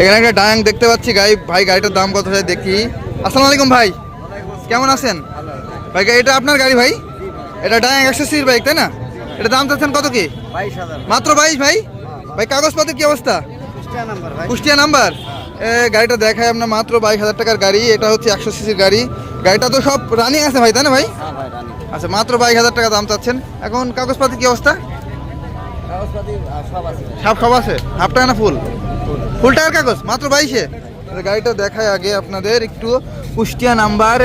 এখানে একটা ডায়াং দেখতে পাচ্ছি গাই ভাই গাড়িটার দাম কত হয় দেখি। আসসালামু আলাইকুম ভাই। কেমন আছেন? ভাই এটা আপনার গাড়ি ভাই? এটা ডায়াং একশো সির বাইক তাই না? এটা দাম চাচ্ছেন কত কি? মাত্র বাইশ ভাই? ভাই কাগজপত্রের কি অবস্থা? কুষ্টিয়া নাম্বার গাড়িটা দেখায় আপনার মাত্র বাইশ হাজার টাকার গাড়ি। এটা হচ্ছে একশো সিসির গাড়ি। গাড়িটা তো সব রানিং আছে ভাই তাই না ভাই? হ্যাঁ আচ্ছা মাত্র বাইশ হাজার টাকা দাম চাচ্ছেন। এখন কাগজপাতি কি অবস্থা? সব সব আছে? হাফ টাকা না ফুল? ফুল। টাকার কাগজ? মাত্র বাইশে? গাড়িটা দেখায় আগে আপনাদের একটু। কুষ্টিয়া নাম্বার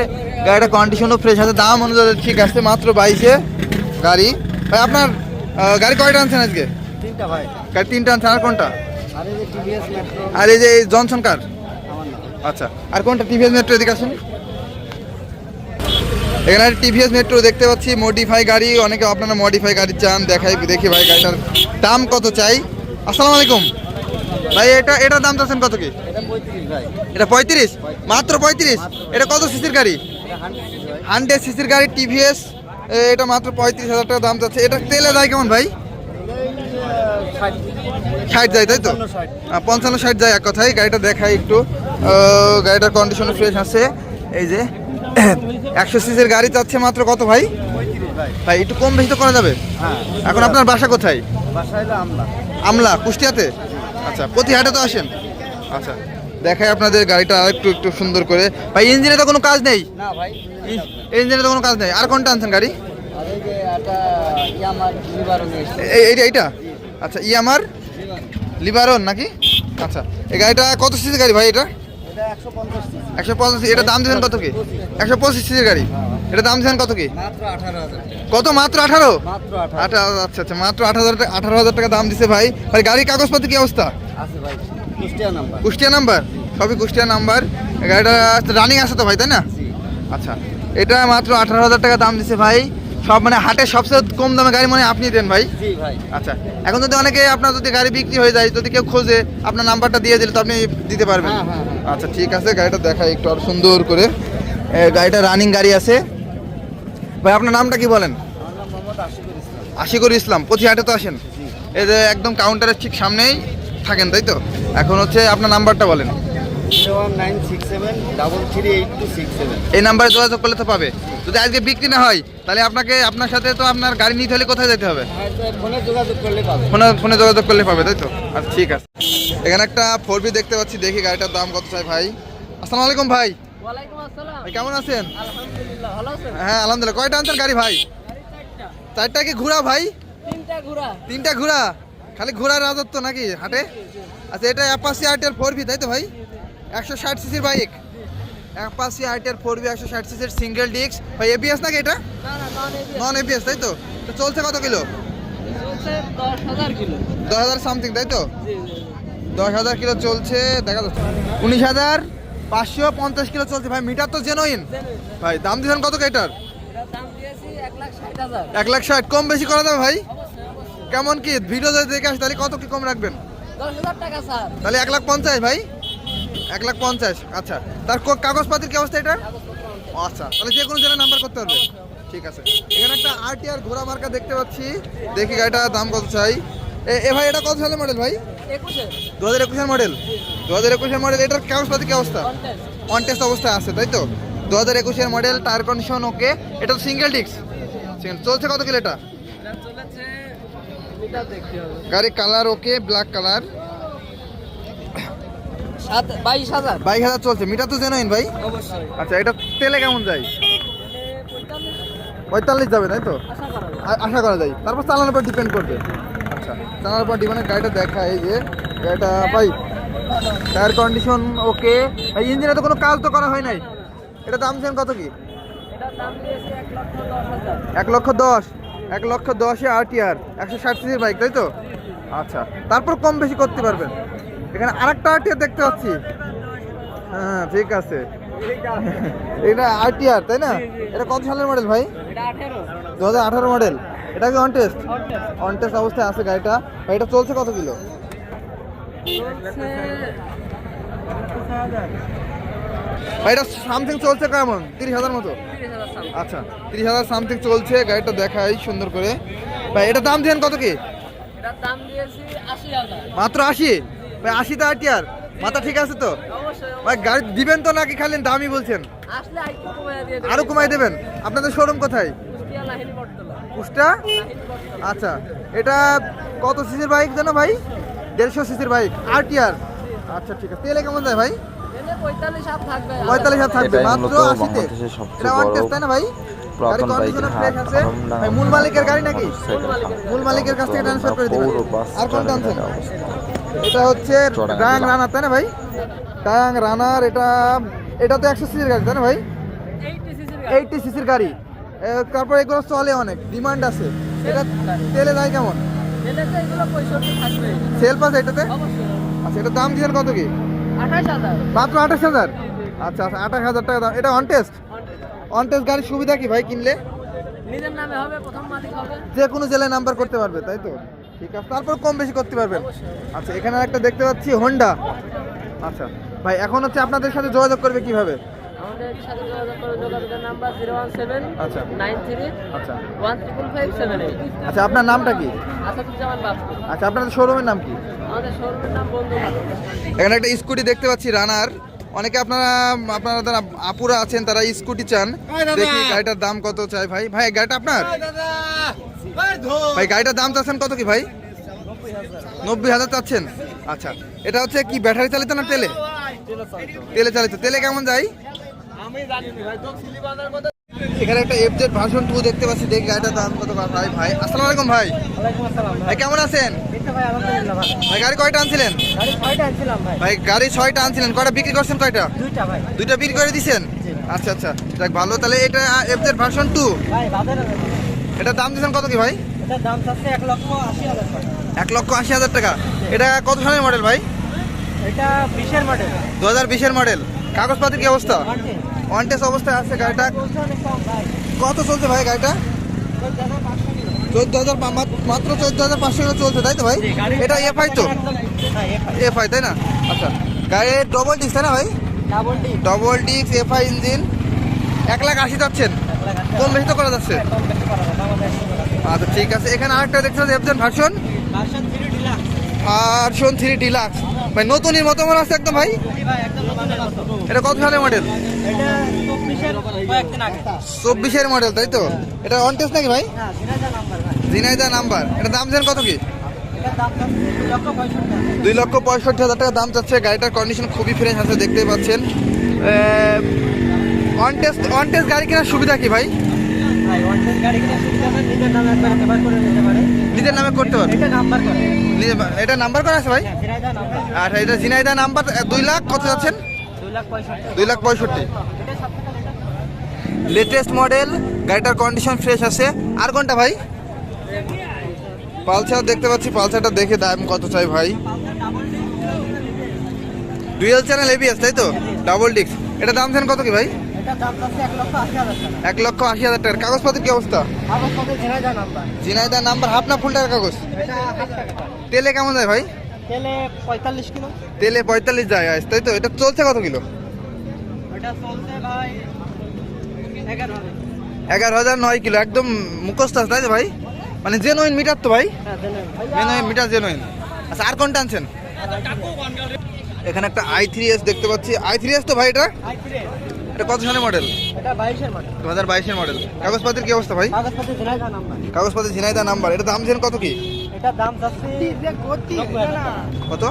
গাড়িটা কন্ডিশনও ফ্রেশ আছে দাম অনুযায়ী ঠিক আছে মাত্র বাইশে গাড়ি। ভাই আপনার গাড়ি কয়টা আনছেন আজকে? তিনটা ভাই। গাড়ি তিনটা আনছেন আর কোনটা? আর এই যে জনসন কার আচ্ছা আর কোনটা? টিভিএস মেট্রো এদিকে আসুন। এখানে টিভিএস মেট্রো দেখতে পাচ্ছি মডিফাই গাড়ি। অনেকে আপনারা মডিফাই গাড়ি চান দেখাই দেখি ভাই গাড়িটার দাম কত চাই? আসসালামু আলাইকুম। ভাই এটা এটার দাম চাচ্ছেন কত কি? এটা পঁয়ত্রিশ এটা মাত্র পঁয়ত্রিশ? এটা কত সিসির গাড়ি? এটা হান্ড্রেড সিসির গাড়ি টিভিএস এটা মাত্র পঁয়ত্রিশ হাজার টাকা দাম চাচ্ছে। এটা তেলে যায় কেমন ভাই? ষাট যায় তাই তো? পঞ্চান্ন, ষাট। যায় এক কথায়। গাড়িটা দেখাই একটু। গাড়িটার কন্ডিশন ফ্রেশ আছে। এই যে একশো সিসির গাড়ি চাচ্ছে মাত্র কত ভাই। ভাই একটু কম বেশি তো করা যাবে। হ্যাঁ। এখন আপনার বাসা কোথায়? আমলা। কুষ্টিয়াতে? আচ্ছা প্রতি হাটে তো আসেন। আচ্ছা দেখাই আপনাদের গাড়িটা একটু একটু সুন্দর করে। ভাই ইঞ্জিনে তো কোনো কাজ নেই? ভাই ইঞ্জিনে তো কোনো কাজ নেই। আর কোনটা আনছেন গাড়ি? এইটা এইটা? আচ্ছা ই আমার লিবারন নাকি? আচ্ছা এই গাড়িটা কত সিসির গাড়ি ভাই এটা? একশো পঞ্চাশ এটা দাম দিবেন কত কি? একশো পঁচিশ সিসির গাড়ি। এটা দাম দিবেন কত কি? কত মাত্র আঠারো? আচ্ছা আচ্ছা মাত্র আঠারো হাজার টাকা আঠারো হাজার টাকা দাম দিছে ভাই। ভাই গাড়ির কাগজপত্র কি অবস্থা? কুষ্টিয়া নাম্বার। সবই কুষ্টিয়া নাম্বার। গাড়িটা রানিং আছে তো ভাই তাই না? আচ্ছা এটা মাত্র আঠারো হাজার টাকা দাম দিছে ভাই। সব মানে হাটে সবচেয়ে কম দামে গাড়ি মানে আপনি দেন ভাই? জি ভাই। আচ্ছা এখন যদি অনেকে আপনার যদি গাড়ি বিক্রি হয়ে যায় যদি কেউ খোঁজে আপনার নাম্বারটা দিয়ে দিলে তো আপনি দিতে পারবেন। হ্যাঁ, হ্যাঁ, হ্যাঁ। আচ্ছা ঠিক আছে গাড়িটা দেখাই একটু আর সুন্দর করে। গাড়িটা রানিং গাড়ি আছে। ভাই আপনার নামটা কি বলেন? আশিকুর ইসলাম। প্রতি হাটে তো আসেন? এই যে একদম কাউন্টারের ঠিক সামনেই থাকেন তাই তো? এখন হচ্ছে আপনার নাম্বারটা বলেন। Zero one nine six seven three eight six এই নাম্বারে যোগাযোগ করলে তো পাবে। যদি আজকে বিক্রি না হয় তাহলে আপনাকে আপনার সাথে তো আপনার গাড়ি নিতে হলে কোথায় যেতে হবে? ফোনে যোগাযোগ করলে পাবে। ফোনে ফোনে যোগাযোগ করলে পাবে তাই তো? আচ্ছা ঠিক আছে। এখানে একটা ফোর দেখতে পাচ্ছি দেখি গাড়িটার দাম কত চাই ভাই। আসসালামু আলাইকুম ভাই। ওয়ালাইকুম আসসালাম। ভাই কেমন আছেন? আলহামদুলিল্লাহ ভালো আছেন? হ্যাঁ আলহামদুলিল্লাহ। কয়টা আনছেন গাড়ি ভাই? চারটা। কি ঘোড়া ভাই? তিনটা ঘোড়া। খালি ঘোড়ার রাজত্ব নাকি হাটে? আচ্ছা এটা অ্যাপাসি আর্টের ফোর বি তাই তো ভাই? একশো ষাট সিসির বাইক। অ্যাপাসি আর্টের ফোর বি একশো ষাট সিসির সিঙ্গেল ডিস্ক। ভাই এবিএস নাকি এটা? নন এবিএস তাই তো? তো চলছে কত কিলো? দশ হাজার সামথিং তাই তো। দশ হাজার কিলো চলছে দেখা যাচ্ছে। উনিশ হাজার পাঁচশো পঞ্চাশ কিলো চলছে। ভাই মিটার তো জেনুইন ভাই দাম দিচ্ছেন কত এটার? এক লাখ ষাট। এক কম বেশি করা যাবে ভাই? কেমন কি? ভিডিও যদি দেখে আসি তাহলে কত কি কম রাখবেন? তাহলে এক লাখ পঞ্চাশ ভাই। এক লাখ পঞ্চাশ আচ্ছা। তার কাগজপাতির কি অবস্থা এটা আচ্ছা তাহলে যে কোনো জেলায় নাম্বার করতে পারবে ঠিক আছে। এখানে একটা আরটিআর ঘোড়া মার্কা দেখতে পাচ্ছি। দেখি গাড়িটার দাম কত চাই। এ ভাই এটা কত সালের মডেল ভাই? দু হাজার একুশের মডেল দু হাজার একুশের মডেল এটার কাগজপাতি কি অবস্থা? কন্টেস্ট অবস্থায় আছে তাই তো? দু হাজার একুশের মডেল টায়ার কন্ডিশন ওকে এটা তো সিঙ্গেল ডিস্ক চলছে কত কিলো এটা? গাড়ির কালার ওকে ব্ল্যাক কালার বাইশ হাজার। বাইশ হাজার চলছে। মিটার তো জেনুইন ভাই। অবশ্যই। আচ্ছা এটা তেলে কেমন যায়? পঁয়তাল্লিশ যাবে তাই তো? আশা করা যায়। তারপর চালানোর উপর ডিপেন্ড করবে। আচ্ছা চালানোর উপর ডিপেন্ড গাড়িটা দেখা এই যে গাড়িটা ভাই টায়ার কন্ডিশন ওকে ভাই ইঞ্জিনে তো কোনো কাজ তো করা হয় নাই। এটা দাম ছিলেন কত কি? এক লক্ষ দশ এক লক্ষ দশ। লক্ষ দশে আরটিআর একশো ষাট সিসির বাইক তাই তো? আচ্ছা তারপর কম বেশি করতে পারবেন। এখানে আরেকটা আরটিআর দেখতে পাচ্ছি। হ্যাঁ ঠিক আছে। এটা আরটিআর তাই না? এটা কত সালের মডেল ভাই? দু হাজার আঠারো মডেল। এটা কি অন টেস্ট অন টেস্ট অবস্থায় আছে গাড়িটা। ভাই এটা চলছে কত কিলো? এটা সামথিং চলছে কেমন? তিরিশ হাজার মতো। আচ্ছা তিরিশ হাজার সামথিং চলছে গাড়িটা দেখাই সুন্দর করে। ভাই এটা দাম দিয়েন কত কি? মাত্র আশি? ভাই আশিতে আরটিআর মাথা ঠিক আছে তো? ভাই গাড়ি দিবেন তো নাকি খালি দামই বলছেন? আরও কমাই দেবেন? আপনাদের শোরুম কোথায়? কুষ্টা আচ্ছা এটা কত সিসির বাইক জানো ভাই? দেড়শো সিসির বাইক। আর টি আর আচ্ছা ঠিক আছে। তেলে কেমন যায় ভাই? পঁয়তাল্লিশ হাত থাকবে। হাজার থাকবে। মাত্র আশিতে। এটা ওয়ান টেস্ট তাই না ভাই? গাড়ি বাইকের ফ্রেশ আছে। মূল মালিকের গাড়ি নাকি? মূল মালিকের কাছ থেকে ট্রান্সফার করে দিবেন। আর স্ট্যান্ডের অবস্থা। এটা হচ্ছে ডায়াং রানার তাই না ভাই? ডায়াং রানার এটা এটা তো একশো সিসির গাড়ি তাই না ভাই? এইটি সিসির এইটটি সিসির গাড়ি। তারপর এগুলো চলে অনেক ডিমান্ড আছে। এটা তেলে যায় কেমন? এনে তো এগুলো পঁয়ষট্টি থাকবে সেল পাস এটাতে? অবশ্যই আচ্ছা এটা দাম দিয়েছেন কত কি? আঠাশ হাজার মাত্র আঠাশ হাজার? আচ্ছা আচ্ছা আঠাশ হাজার টাকা দাম। এটা অন টেস্ট অন টেস্ট গাড়ির সুবিধা কি ভাই কিনলে? নিজের নামে হবে প্রথম মালিক হবে। যে কোনো জেলায় নাম্বার করতে পারবে তাই তো? ঠিক আছে তারপর কম বেশি করতে পারবেন। আচ্ছা এখানে একটা দেখতে পাচ্ছি হোন্ডা আচ্ছা ভাই এখন হচ্ছে আপনাদের সাথে যোগাযোগ করবে কীভাবে? আচ্ছা। নাইন থ্রি আচ্ছা। ওয়ান ফাইভ সেভেন আচ্ছা আপনার নামটা কি? আচ্ছা আপনাদের শোরুমের নাম কি? আমাদের শোরুমের নাম বন্ধু ভালো এখানে একটা স্কুটি দেখতে পাচ্ছি রানার অনেকে আপনারা আপনারা যারা আপুরা আছেন তারা স্কুটি চান। দেখি গাড়িটার দাম কত চাই ভাই। ভাই গাড়িটা আপনার? ভাই, গাড়িটার দাম চাচ্ছেন কত কি ভাই? নব্বই হাজার চাচ্ছেন। আচ্ছা এটা হচ্ছে কি, ব্যাটারি চালিত না তেলে? তেলে চালিত। তেলে কেমন যাই একটা ভার্সন টু দেখতে পাচ্ছি, দেখি গাড়িটার দাম কত ভাই ভাই আলাইকুম ভাই। ভাই, কেমন আছেন? ভাই, গাড়ি কয়টা আনছিলেন? ভাই, গাড়ি ছয়টা আনছিলেন। কয়টা বিক্রি করছেন কয়টা? দুইটা বিক্রি করে দিছেন? আচ্ছা আচ্ছা। ভালো। তাহলে এটা এফজেড ভার্সন টু এটা দাম দিয়েছেন কত কি ভাই? এটার দাম চাচ্ছে এক লক্ষ আশি হাজার টাকা। এটা কত সালের মডেল ভাই? এটা বিশের মডেল দু হাজার বিশের মডেল কাগজপাতির কি অবস্থা? ওয়ান টেস্ট অবস্থায় আছে গাড়িটা। কত চলছে ভাই গাড়িটা? চোদ্দ হাজার মাত্র চোদ্দ হাজার পাঁচশো কিলো চলছে তাই তো ভাই? এটা এফআই তো? এফআই তাই না? আচ্ছা গাড়ির ডবল ডিস্ক তাই না ভাই? ডাবল ডিস্ক এফআই ইঞ্জিন এক লাখ আশি যাচ্ছেন কম বেশি তো করা যাচ্ছে। আচ্ছা ঠিক আছে। এখানে আরেকটা দেখতে এফজেন ভার্সন ভার্সন থ্রি ডিলাক্স ভাই, নতুনই মতো মনে আছে একদম, ভাই। নতুনের এটা কত সালের মডেল চব্বিশের মডেল তাই তো? এটা অন নাকি, ভাই? জিনাইদা নাম্বার এটা দাম দেন কত কি? দুই লক্ষ পঁয়ষট্টি হাজার। টাকা দাম চাচ্ছে। গাড়িটার কন্ডিশন খুবই ফ্রেশ আছে, দেখতেই পাচ্ছেন। অন টেস্ট অন টেস্ট গাড়ি কেনার সুবিধা কি ভাই? নিজের নামে পারে। করতে পারবে এটা নাম্বার করে। আছে ভাই? হ্যাঁ আর এটা জিনাইদা নাম্বার দুই লাখ কত যাচ্ছেন? দুই লাখ পঁয়ষট্টি। লেটেস্ট মডেল গাড়িটার কন্ডিশন ফ্রেশ আছে। আর কোনটা ভাই? পালসার দেখতে পাচ্ছি পালসারটা দেখে দাম কত চাই ভাই? ডুয়েল চ্যানেল এবিএস তাই তো? ডাবল ডিস্ক এটা দাম দেন কত কি ভাই? এক লক্ষ আশি হাজার টাকার। কাগজপত্রের কি অবস্থা? জিনাইদা নাম্বার। হাফ না ফুল টাকার কাগজ। তেলে কেমন যায় ভাই? তেলে পঁয়তাল্লিশ কিলো। তেলে পঁয়তাল্লিশ যায় আজ, তাই তো? এটা চলছে কত কিলো? এগারো হাজার। নয় কিলো একদম মুখস্থ আছে, তাই তো ভাই? মানে জেনুইন মিটার তো ভাই? হ্যাঁ জেনুইন মিটার জেনুইন আচ্ছা আর কোনটা আনছেন? এখানে একটা আই থ্রি এস দেখতে পাচ্ছি। আই থ্রি এস তো ভাই এটা? এটা কত সালের মডেল এটা দু হাজার বাইশের মডেল কাগজপত্রের কি অবস্থা ভাই? কাগজপত্রে সিরাজা নাম্বার কাগজপত্র ঝিনাইদা নাম্বার এটা দাম ছেন কত কি। কত?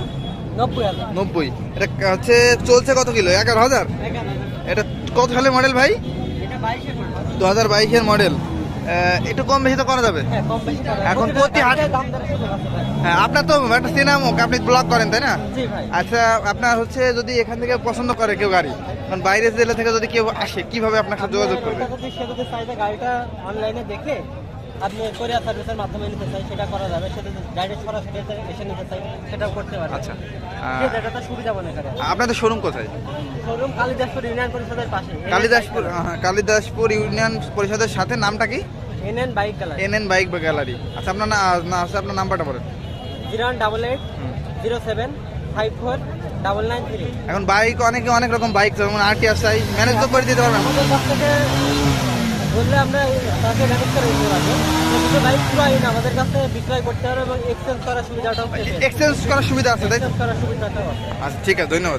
নব্বই এটা হচ্ছে চলছে কত কিলো? এগারো হাজার? এটা কত সালের মডেল ভাই? দু হাজার বাইশের মডেল একটু কম বেশি তো করা যাবে? হ্যাঁ এখন। প্রতি হাট-। হ্যাঁ আপনার তো একটা সিনেমা আপনি ব্লগ করেন তাই না? আচ্ছা আপনার হচ্ছে যদি এখান থেকে পছন্দ করে কেউ গাড়ি কারণ বাইরের জেলা থেকে যদি কেউ আসে কীভাবে আপনার সাথে যোগাযোগ করবে? সে যদি চাইতে গাড়িটা অনলাইনে দেখে আপনি কোরিয়ার সার্ভিসের মাধ্যমে নিতে চাই সেটা করা যাবে। সেটা ডাইরেক্ট সরাসরি এসে এসে নিতে চাই সেটাও করতে পারে আচ্ছা জায়গাটা সুবিধা মনে আপনাদের শোরুম কোথায়? শোরুম কালিদাসপুর ইউনিয়ন পরিষদের পাশে। কালিদাসপুর হ্যাঁ, কালিদাসপুর ইউনিয়ন পরিষদের সাথে নামটা কি? NN bike colour N N bike gallery আচ্ছা আপনার না আছে আপনার নাম্বারটা বলেন। Zero one double eight zero seven five four double nine three. এখন বাইক অনেকে অনেক রকম বাইক যেমন আর টি ম্যানেজ তো করে দিতে পারবেন আমাদের কাছ থেকে বললে আমরা তাকে ম্যানেজ করে দিতে পারব। তো বাইক পুরো আইন আমাদের কাছে বিক্রয় করতে পারবে এবং এক্সচেঞ্জ করার সুবিধাটাও এক্সচেঞ্জ করার সুবিধা আছে তাই করার সুবিধাটাও আছে। আচ্ছা ঠিক আছে ধন্যবাদ।